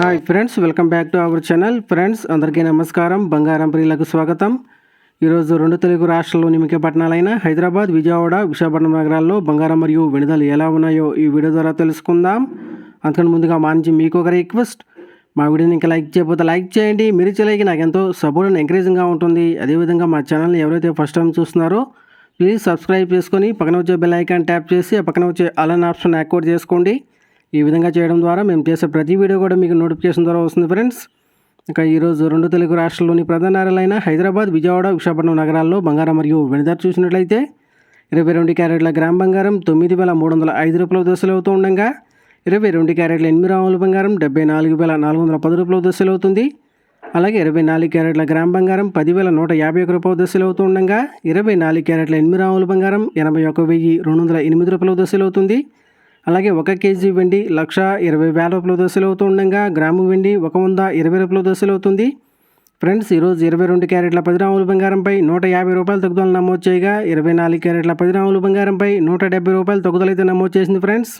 Hi friends welcome back to our channel friends అందరికీ నమస్కారం. బంగారం ప్రియులకు స్వాగతం. ఈరోజు రెండు తెలుగు రాష్ట్రాల్లోని ముఖ్య పట్టణాలైన హైదరాబాద్ విజయవాడ విశాఖపట్నం నగరాల్లో బంగారం మరియు విడుదలు ఎలా ఉన్నాయో ఈ వీడియో ద్వారా తెలుసుకుందాం. అంతకన్నా ముందుగా మా నుంచి మీకు ఒక రిక్వెస్ట్ మా వీడియోని ఇంకా లైక్ చేయకపోతే లైక్ చేయండి. మీరు చేయలేక నాకు ఎంతో సపోర్ట్ అండ్ ఎంకరేజింగ్గా ఉంటుంది. అదేవిధంగా మా ఛానల్ని ఎవరైతే ఫస్ట్ టైం చూస్తున్నారో ప్లీజ్ సబ్స్క్రైబ్ చేసుకొని పక్కన వచ్చే బెల్ ఐకాన్ ట్యాప్ చేసి పక్కన వచ్చే అలన్ ఆప్షన్ యాక్టివేట్ చేసుకోండి. ఈ విధంగా చేయడం ద్వారా మేము చేసే ప్రతి వీడియో కూడా మీకు నోటిఫికేషన్ ద్వారా వస్తుంది ఫ్రెండ్స్ ఇక ఈరోజు రెండు తెలుగు రాష్ట్రాల్లోని ప్రధాన నగరాలైన హైదరాబాద్ విజయవాడ విశాఖపట్నం నగరాల్లో బంగారం మరియు వెనుదల చూసినట్లయితే ఇరవై రెండు క్యారెట్ల గ్రామ్ బంగారం తొమ్మిది వేల మూడు వందల ఐదు రూపాయల దశలు అవుతూ ఉండగా ఇరవై రెండు క్యారెట్ల ఎనిమిది రాముల బంగారం డెబ్బై నాలుగు వేల నాలుగు వందల పది రూపాయల దశలు అవుతుంది. అలాగే ఇరవై నాలుగు క్యారెట్ల గ్రామ్ బంగారం పదివేల నూట యాభై ఒక రూపాయల దశలు అవుతూ ఉండగా ఇరవై నాలుగు క్యారెట్ల ఎనిమిది రాముల బంగారం ఎనభై ఒక వెయ్యి రెండు వందల ఎనిమిది రూపాయల దశలు అవుతుంది. అలాగే ఒక కేజీ వెండి లక్ష ఇరవై వేల రూపాయల దశలు అవుతూ ఉండగా గ్రాము వెండి ఒక వంద ఇరవై రూపాయల దశలు అవుతుంది. ఫ్రెండ్స్ ఈరోజు ఇరవై రెండు క్యారెట్ల పది రాముల బంగారంపై నూట యాభై రూపాయల తగ్గుదల నమోదు చేయగా ఇరవై నాలుగు క్యారెట్ల పది రాముల బంగారంపై నూట డెబ్బై రూపాయలు తగ్గుదల అయితే నమోదు చేసింది ఫ్రెండ్స్.